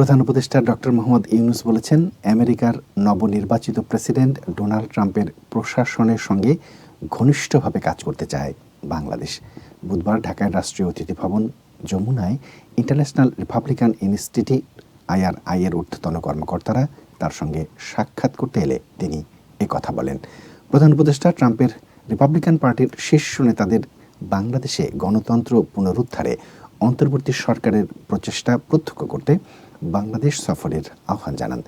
প্রধান উপদেষ্টা ডক্টর মোহাম্মদ ইউনুস বলেছেন, আমেরিকার নবনির্বাচিত প্রেসিডেন্ট ডোনাল্ড ট্রাম্পের প্রশাসনের সঙ্গে ঘনিষ্ঠভাবে কাজ করতে চায় বাংলাদেশ। বুধবার ঢাকায় রাষ্ট্রীয় অতিথি ভবন যমুনায় ইন্টারন্যাশনাল রিপাবলিকান ইনস্টিটিউট, আইআরআই এর ঊর্ধ্বতন কর্মকর্তারা তার সঙ্গে সাক্ষাৎ করতে এলে তিনি কথা বলেন। প্রধান উপদেষ্টা ট্রাম্পের রিপাবলিকান পার্টির শীর্ষ নেতাদের বাংলাদেশে গণতন্ত্র পুনরুদ্ধারে অন্তর্বর্তী সরকারের প্রচেষ্টা প্রত্যক্ষ করতে বাংলাদেশ সফরের আহ্বান জানান।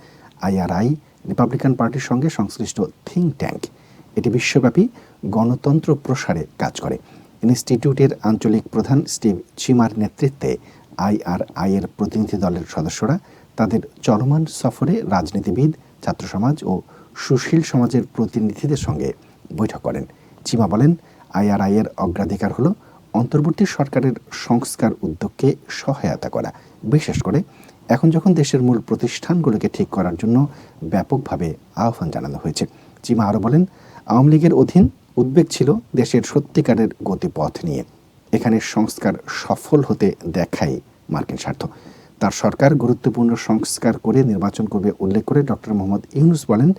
আইআরআই রিপাবলিকান পার্টির সঙ্গে সংশ্লিষ্ট থিঙ্ক ট্যাঙ্ক এটি বিশ্বব্যাপী গণতন্ত্র প্রসারে কাজ করে। ইনস্টিটিউটের আঞ্চলিক প্রধান স্টিভ চিমার নেতৃত্বে আইআরআই এর প্রতিনিধি দলের সদস্যরা তাদের চলমান সফরে রাজনীতিবিদ, ছাত্র সমাজ ও সুশীল সমাজের প্রতিনিধিদের সঙ্গে বৈঠক করেন। চিমা বলেন, আইআরআই এর অগ্রাধিকার হল অন্তর্বর্তী সরকারের সংস্কার উদ্যোগকে সহায়তা করা, বিশেষ করে এখন যখন দেশের মূল প্রতিষ্ঠানগুলোকে ঠিক করার জন্য ব্যাপকভাবে আহ্বান জানানো হয়েছে। চিমা আরও বলেন, আওয়ামী লীগের অধীন উদ্বেগ ছিল দেশের সত্যিকারের গতিপথ নিয়ে। এখানে সংস্কার সফল হতে দেখাই মার্কিন স্বার্থ। তার সরকার গুরুত্বপূর্ণ সংস্কার করে নির্বাচন করবে উল্লেখ করে ডক্টর মোহাম্মদ ইউনুস বলেন,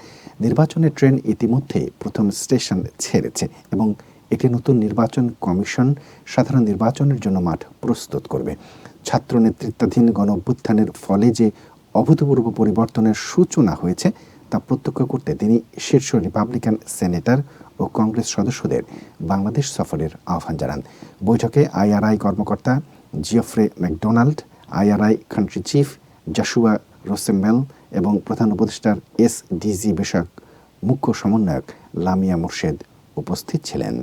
নির্বাচনের ট্রেন ইতিমধ্যে প্রথম স্টেশন ছেড়েছে এবং একটি নতুন নির্বাচন কমিশন সাধারণ নির্বাচনের জন্য মাঠ প্রস্তুত করবে। ছাত্র নেতৃত্বাধীন গণ ফলে যে অভূতপূর্ব পরিবর্তনের সূচনা হয়েছে, তা প্রত্যক্ষ করতে তিনি শীর্ষ রিপাবলিকান সেনেটর ও কংগ্রেস সদস্যদের বাংলাদেশ সফরের আহ্বান জানান। বৈঠকে আইআরআই কর্মকর্তা Geoffrey MacDonald, IRI country chief Joshua রোসেম্বেল এবং প্রধান উপদেষ্টার এসডিজি বিষয়ক মুখ্য সমন্বয়ক লামিয়া মুর্শেদ উপস্থিত ছিলেন।